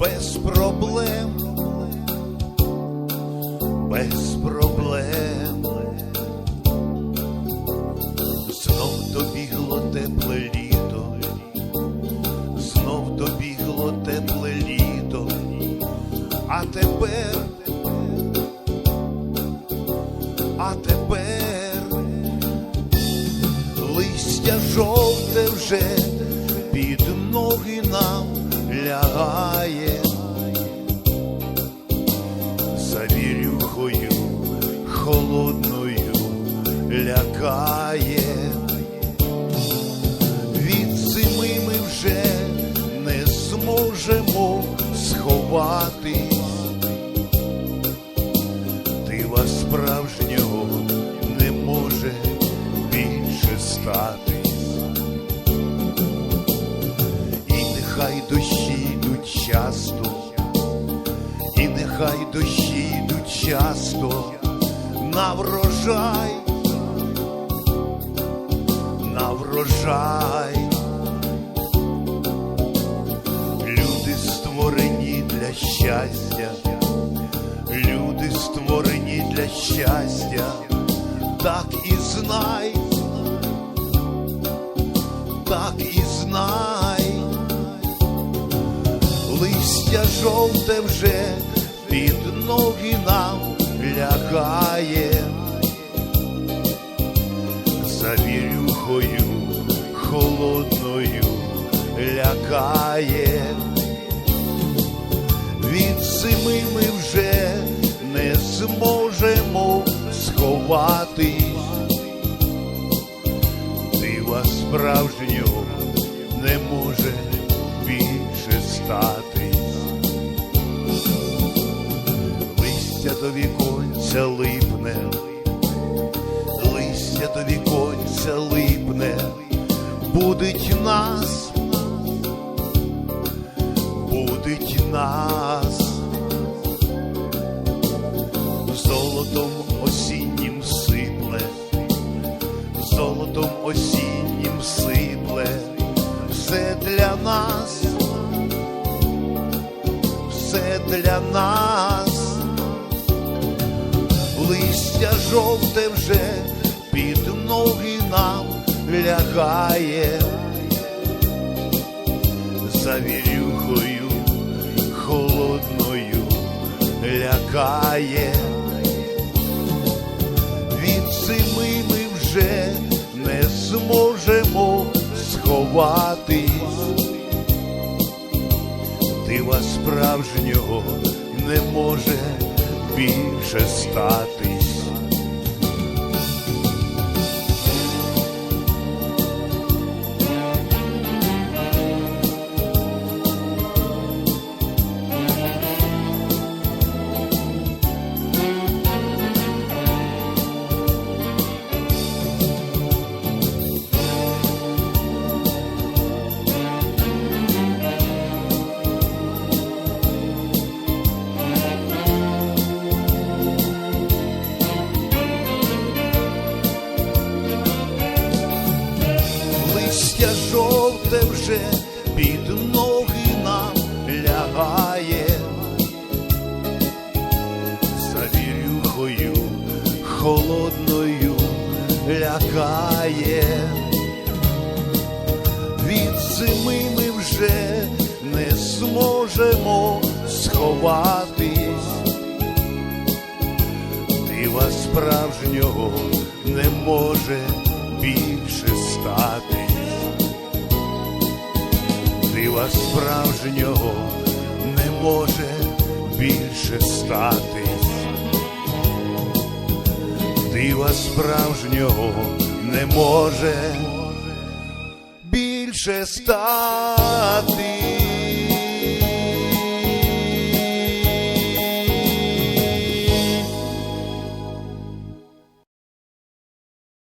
без проблем, без проблем, знов добігло тепле літо, знов добігло тепле літо, а тепер, а тепер листя жовте вже під ноги нам лягає. За вірюхою холодною лякає. Від зими ми вже не зможемо сховатись. Часто, і нехай дощі йдуть часто на врожай, на врожай. Люди створені для щастя, люди створені для щастя, так і знай, так і знай листя жовте вже під ноги нам лягає, за вірюхою холодною лякає. Від зими ми вже не зможемо сховатись, дива справжнього не може Листя до віконця липне, листя до віконця липне, будить нас, будить нас. Золотом осіннім сипле, золотом осіннім сипле, все для нас, все для нас, листя жовте вже під ноги нам лягає, за вірюхою холодною лякає. Від зими ми вже не зможемо сховатись, дива справжнього не може більше статись. Жовте вже під ноги нам лягає, за вірюхою холодною лякає. Від зими ми вже не зможемо сховатись, дива справжнього не може більше статись, дива справжнього не може більше статись, дива справжнього не може більше стати.